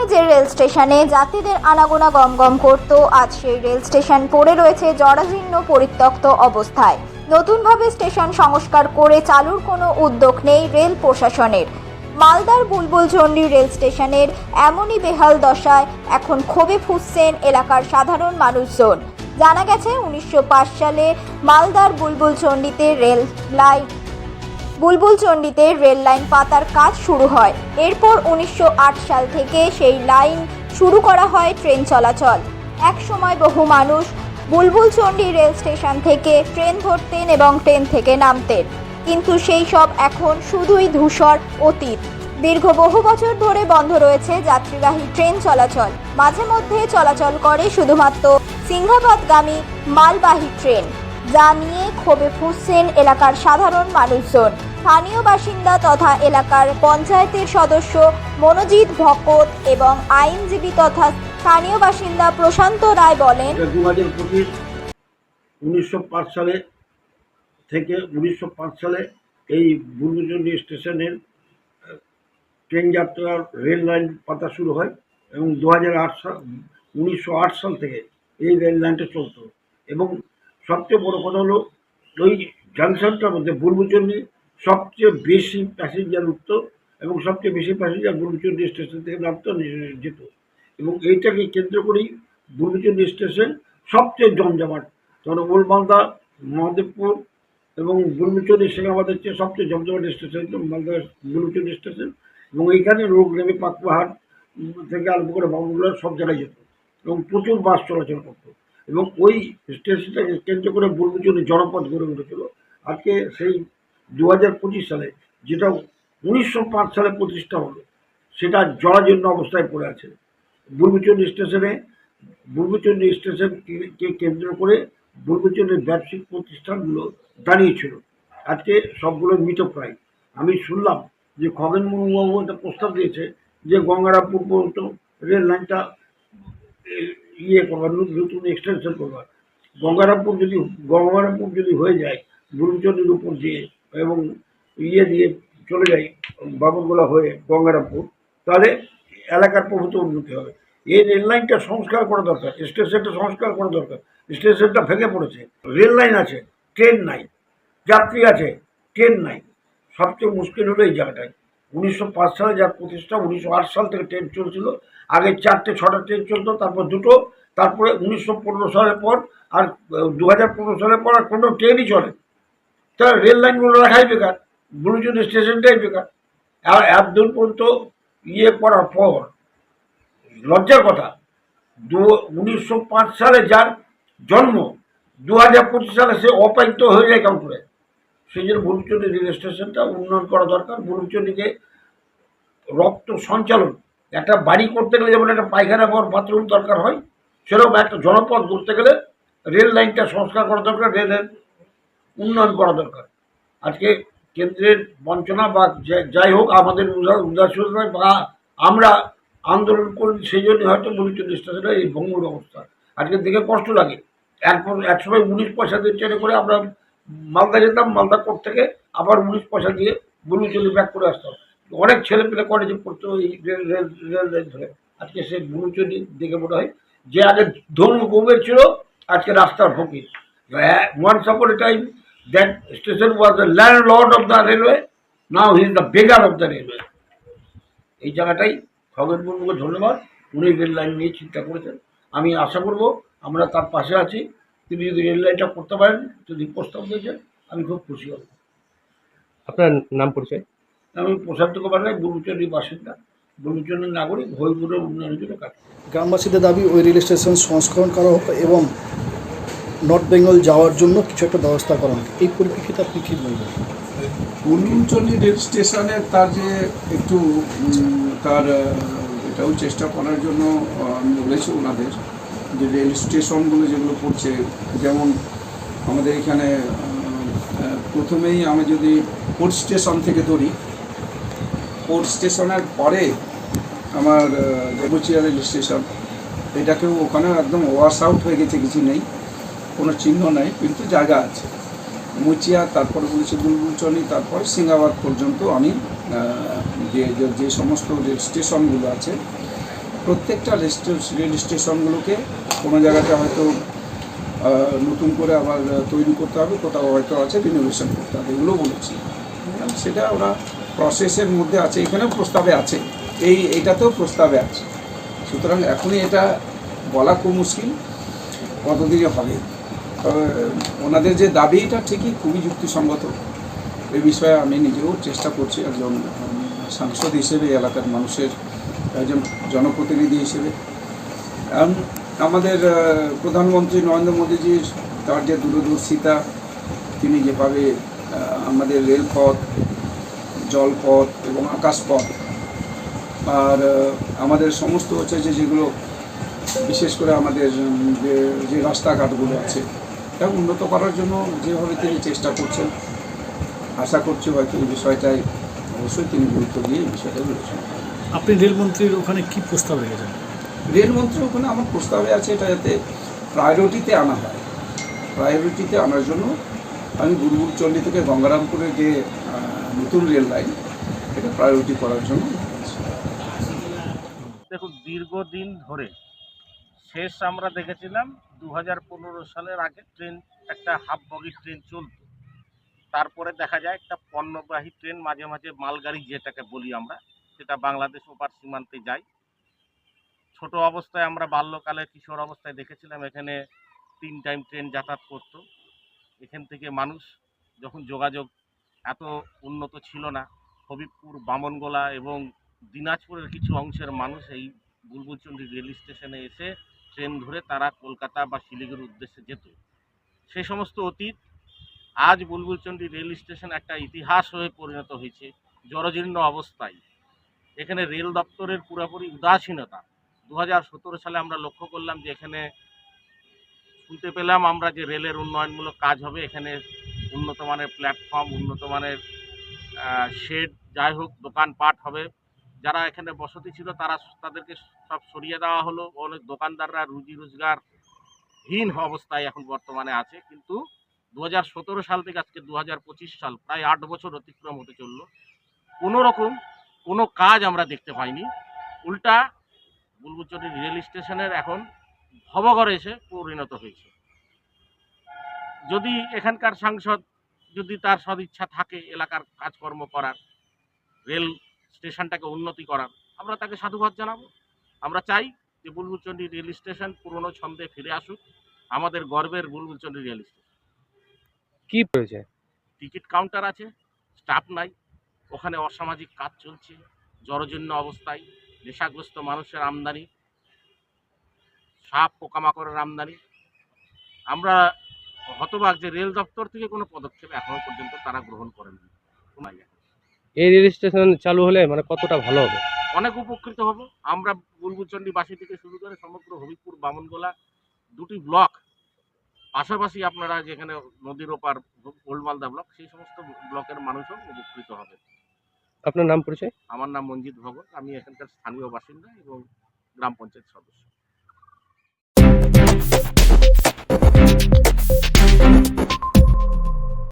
সময় যে রেল স্টেশনে যাত্রীদের আনাগোনা গমগম করত, আজ সেই রেল স্টেশন পড়ে রয়েছে জরাজীর্ণ পরিত্যক্ত অবস্থায়। নতুনভাবে স্টেশন সংস্কার করে চালুর কোনো উদ্যোগ নেই রেল প্রশাসনের। মালদার বুলবুল বুলবুলচন্ডী রেল স্টেশনের এমনই বেহাল দশায় এখন ক্ষোভে ফুসছেন এলাকার সাধারণ মানুষজন। জানা গেছে, উনিশশো পাঁচ সালে মালদার বুলবুল বুলবুলচন্ডীতে রেল লাইন বুলবুলচন্ডীতে রেল লাইন পাতার কাজ শুরু হয়। এরপর উনিশশো আট সাল থেকে সেই লাইন শুরু করা হয় ট্রেন চলাচল। এক সময় বহু মানুষ বুলবুলচন্ডী রেল স্টেশন থেকে ট্রেন ধরতেন এবং ট্রেন থেকে নামতেন। কিন্তু সেই সব এখন শুধুই ধূসর অতীত। দীর্ঘ বহু বছর ধরে বন্ধ রয়েছে যাত্রীবাহী ট্রেন চলাচল। মাঝে মধ্যে চলাচল করে শুধুমাত্র সিংহাবাদগামী মালবাহী ট্রেন, যা নিয়ে ক্ষোভে ফুসছেন এলাকার সাধারণ মানুষজন। স্থানীয় বাসিন্দা তথা এলাকার পঞ্চায়েতের সদস্য মনোজিৎ ভকত এবং আইনজীবী তথা স্থানীয় বাসিন্দা প্রশান্ত রায় বলেন উনিশশো পাঁচ সালে থেকে উনিশশো পাঁচ সালে এই বুলবুচন্ডী স্টেশনের ট্রেন যাত্রার রেল লাইন পাতা শুরু হয় এবং দু হাজার আট সাল, উনিশশো আট সাল থেকে এই রেল লাইনটা চলতো। এবং সবচেয়ে বড় কথা হলো, ওই জাংশনটার মধ্যে বুলবুচন্ডী সবচেয়ে বেশি প্যাসেঞ্জার উঠতো এবং সবচেয়ে বেশি প্যাসেঞ্জার বুলবুচন্ডী স্টেশন থেকে নামতো যেত। এবং এইটাকে কেন্দ্র করেই বুলবুচন্ডী স্টেশন সবচেয়ে জমজমাট। মালদা, মহাদেবপুর এবং বুলবুচন্ডী সেনাবাদের চেয়ে সবচেয়ে জমজমাট স্টেশন মালদা বুলবুচন্ডী স্টেশন এবং এইখানে রোগ নেমে পাকপাহাড় থেকে আরম্ভ করে বাবুগুলো সব জায়গায় যেত এবং প্রচুর বাস চলাচল করতো। এবং ওই স্টেশনটাকে কেন্দ্র করে বুলবুচন্ডী জনপদ গড়ে উঠেছিল। আজকে সেই দু হাজার পঁচিশ সালে, যেটা উনিশশো পাঁচ সালে প্রতিষ্ঠা হলো, সেটা জরাজীর্ণ অবস্থায় পড়ে আছে। বুলবুচন্ডী স্টেশনে বুলবুচন্ডী স্টেশনকে কেন্দ্র করে বুলবুচন্ডীর ব্যবসায়িক প্রতিষ্ঠানগুলো দাঁড়িয়েছিল। আজকে সবগুলো মৃতপ্রায়। আমি শুনলাম যে খগেন মুর্মুবাবু একটা প্রস্তাব দিয়েছে যে গঙ্গারামপুর পর্যন্ত রেল লাইনটা ইয়ে করবার নতুন এক্সটেনশন করবার গঙ্গারামপুর যদি গঙ্গারামপুর যদি হয়ে যায় বুলবুচন্ডীর উপর দিয়ে এবং ইয়ে দিয়ে চলে যাই বাবনগোলা হয়ে গঙ্গারামপুর, তাহলে এলাকার প্রভূত উন্নতি হবে। এই রেল লাইনটা সংস্কার করা দরকার স্টেশনটা সংস্কার করা দরকার। স্টেশনটা ভেঙে পড়েছে, রেল লাইন আছে, ট্রেন নাই, যাত্রী আছে, ট্রেন নাই। সবচেয়ে মুশকিল হলো এই জায়গাটায়। উনিশশো পাঁচ সালে যার প্রতিষ্ঠা, উনিশশো আট সাল থেকে ট্রেন চলছিল। আগে চারটে, ছটা ট্রেন চলতো, তারপর দুটো, তারপরে উনিশশো পনেরো সালের পর আর দু হাজার পনেরো সালের পর আর কোনো ট্রেনই চলে। তা রেল লাইনগুলো রাখাই বেকার ব্লুজন স্টেশনটাই বেকার। আর এত দূর পর্যন্ত ইয়ে করার পর, লজ্জার কথা, দু, উনিশশো সালে যার জন্ম দু হাজার পঁচিশ সালে সে অপায়িত হয়ে যায় কেমন করে সেই জন্য বুলুচন্ডী রেল স্টেশনটা উন্নয়ন করা দরকার। বুলুচন্ডীকে রক্ত সঞ্চালন, একটা বাড়ি করতে গেলে যেমন একটা পায়খানা ঘর বাথরুম দরকার হয়, সেরকম একটা জনপথ করতে গেলে রেল লাইনটা সংস্কার করা দরকার। রেলের উন্নয়ন করা দরকার। আজকে কেন্দ্রের বঞ্চনা বা যাই হোক, আমাদের উদা- উদাসীনতায় বা আমরা আন্দোলন করি, সেই জন্য হয়তো বুলুচন্ডী স্টেশনের এই ভঙ্গুর অবস্থা। আজকে দেখে কষ্ট লাগে। এরপর একসময় উনিশ পয়সা দিয়ে ট্রেনে করে আমরা মালদা যেতাম, মালদা কোর্ট থেকে আবার উনিশ পয়সা দিয়ে বুলুচন্ডী ব্যাক করে আসতাম অনেক ছেলে পেলে কলেজে পড়তো এই রেল রেল রেল লাইন ধরে। আজকে সেই বুলুচন্ডী দেখে মনে হয় যে আগে ধর্ম কুবের ছিল, আজকে রাস্তার ফকির। Once upon a time station was the landlord of the railway now he is the beggar of the railway এই জায়গাটাই খগেন মুর্মুকে ধন্যবাদ। উনি রেল লাইন নিয়ে চিন্তা করেছেন। আমি আশা করব আমরা তার পাশে আছি। তিনি যদি রেল লাইনটা করতে পারেন যদি প্রস্তাব দিয়েছেন আমি খুব খুশি হব। আপনার নাম পরিচয়? আমি প্রশান্ত কুমার রায় বুলুচন্ডী বাসিন্দা। বুলুচন্ডীর নাগরিক ভৈপুরের উন্নয়নের জন্য কাজ। গ্রামবাসীদের দাবি ওই রেল স্টেশন সংস্করণ করা হোক এবং নর্থ বেঙ্গল যাওয়ার জন্য কিছু একটা ব্যবস্থা করা হোক। এই পরিপ্রেক্ষিতে আপনি কী বলবেন? উলুচন্ডী রেল স্টেশনে তার যে একটু তার এটাও চেষ্টা করার জন্য আমি বলেছি ওনাদের যে রেল স্টেশনগুলো যেগুলো পড়ছে যেমন আমাদের এখানে প্রথমেই আমি যদি পোর্ট স্টেশন থেকে ধরি, পোর্ট স্টেশনের পরে আমার দেবচিয়া রেল স্টেশন, এটাকেও ওখানেও একদম ওয়াশ আউট হয়ে গেছে, কিছু নেই। কোনো চিহ্ন নেই, কিন্তু জায়গা আছে। মুচিয়া, তারপর বলেছি বুলবুলচনি, তারপর সিঙ্গাবাদ পর্যন্ত আমি যে, যে- সমস্ত রেল স্টেশনগুলো আছে, প্রত্যেকটা রেল স্টেশনগুলোকে কোনো জায়গাতে হয়তো নতুন করে আবার তৈরি করতে হবে, কোথাও হয়তো আছে রিনোভেশন করতে হবে, এগুলো বলেছি। সেটা ওরা প্রসেসের মধ্যে আছে, এখানেও প্রস্তাবে আছে, এই এইটাতেও প্রস্তাবে আছে। সুতরাং এখনই এটা বলা খুব মুশকিল, কতদিনে হবে? ওনাদের যে দাবি, এটা ঠিকই খুবই যুক্তিসঙ্গত। এই বিষয়ে আমি নিজেও চেষ্টা করছি একজন সাংসদ হিসেবে এলাকার মানুষের, একজন জনপ্রতিনিধি হিসেবে। আমাদের প্রধানমন্ত্রী নরেন্দ্র মোদীজির তার যে দূরদর্শিতা, তিনি যেভাবে আমাদের রেলপথ, জলপথ এবং আকাশপথ, আর আমাদের সমস্ত হচ্ছে যে যেগুলো, বিশেষ করে আমাদের যে রাস্তাঘাটগুলো আছে তা উন্নত করার জন্য যেভাবে তিনি চেষ্টা করছেন আশা করছি হয়তো এই বিষয়টাই অবশ্যই তিনি গুরুত্ব দিয়ে এই বিষয়টা বিবেচনা করবেন আপনি রেলমন্ত্রীর ওখানে কি প্রস্তাব রেখেছেন? রেলমন্ত্রী ওখানে আমার প্রস্তাবে আছে এটা যাতে প্রায়োরিটিতে আনা হয়। প্রায়োরিটিতে আনার জন্য আমি বুলবুলচন্ডী থেকে গঙ্গারামপুরে যে নতুন রেল লাইন এটা প্রায়োরিটি করার জন্য দেখুন দীর্ঘদিন ধরে শেষ আমরা দেখেছিলাম দু হাজার পনেরো সালের আগে ট্রেন, একটা হাফ বগি ট্রেন চলত। তারপরে দেখা যায় একটা পণ্যবাহী ট্রেন মাঝে মাঝে মালগাড়ি যেটাকে বলি আমরা, সেটা বাংলাদেশ ওপার সীমান্তে যায়। ছোট অবস্থায় আমরা বাল্যকালে কিশোর অবস্থায় দেখেছিলাম, এখানে তিন টাইম ট্রেন যাতায়াত করতো। এখান থেকে মানুষ যখন যোগাযোগ এত উন্নত ছিল না, হবিবপুর, বামনগোলা এবং দিনাজপুরের কিছু অংশের মানুষ এই বুলবুলচন্ডী রেল স্টেশনে এসে ট্রেন ধরে তারা কলকাতা বা শিলিগুড়ির উদ্দেশ্যে যেত। সেই সমস্ত অতীত আজ বুলবুলচন্ডী রেল স্টেশন একটা ইতিহাস হয়ে পরিণত হয়েছে, জরজীর্ণ অবস্থায়। এখানে রেল দপ্তরের পুরোপুরি উদাসীনতা। দু হাজার সতেরো সালে আমরা লক্ষ্য করলাম যে এখানে শুনতে পেলাম আমরা যে রেলের উন্নয়নমূলক কাজ হবে। এখানে উন্নত মানের প্ল্যাটফর্ম উন্নত মানের শেড যাই হোক, দোকানপাট হবে। যারা এখানে বসতি ছিল, তারা তাদেরকে সব সরিয়ে দেওয়া হলো। অনেক দোকানদাররা রুজি রোজগারহীন অবস্থায় এখন বর্তমানে আছে। কিন্তু দু হাজার সতেরো সাল থেকে আজকে দু হাজার পঁচিশ সাল, প্রায় আট বছর অতিক্রম হতে চলল। কোনো রকম কোনো কাজ আমরা দেখতে পাইনি। উল্টা বুলবুচরি রেল স্টেশনের এখন ভবঘরে এসে পরিণত হয়েছে। যদি এখানকার সাংসদ যদি তার সদিচ্ছা থাকে, এলাকার কাজকর্ম করার, রেল স্টেশনটাকে উন্নতি করার আমরা তাকে সাধুবাদ জানাব। আমরা চাই যে বুলবুলচন্ডী রেল স্টেশন পুরনো ছন্দে ফিরে আসুক। আমাদের গর্বের বুলবুলচন্ডী রেল স্টেশন। কি রয়েছে? টিকিট কাউন্টার আছে স্টাফ নাই ওখানে অসামাজিক কাজ চলছে জরজীর্ণ অবস্থায় নেশাগ্রস্ত মানুষের আমদানি সাপ পোকামাকড়ের আমদানি। আমরা হতবাক যে রেল দপ্তর থেকে কোনো পদক্ষেপ এখনও পর্যন্ত তারা গ্রহণ করেনি। শোনা যায় এই রেল স্টেশন চালু হলে মানে কতটা ভালো হবে? অনেক উপকৃত হব। আমরা বুলবুচন্ডী বাসী থেকে শুরু করে সমগ্র হবিপুর বামনগোলা দুটি ব্লক পাশাপাশি আপনারা যেখানে নদীর ওপার ওল্ড মালদা ব্লক সেই সমস্ত ব্লকের মানুষও উপকৃত হবে। আপনার নাম পরিচয়? আমার নাম মঞ্জিত ভগত। আমি এখানকার স্থানীয় বাসিন্দা এবং গ্রাম পঞ্চায়েত সদস্য।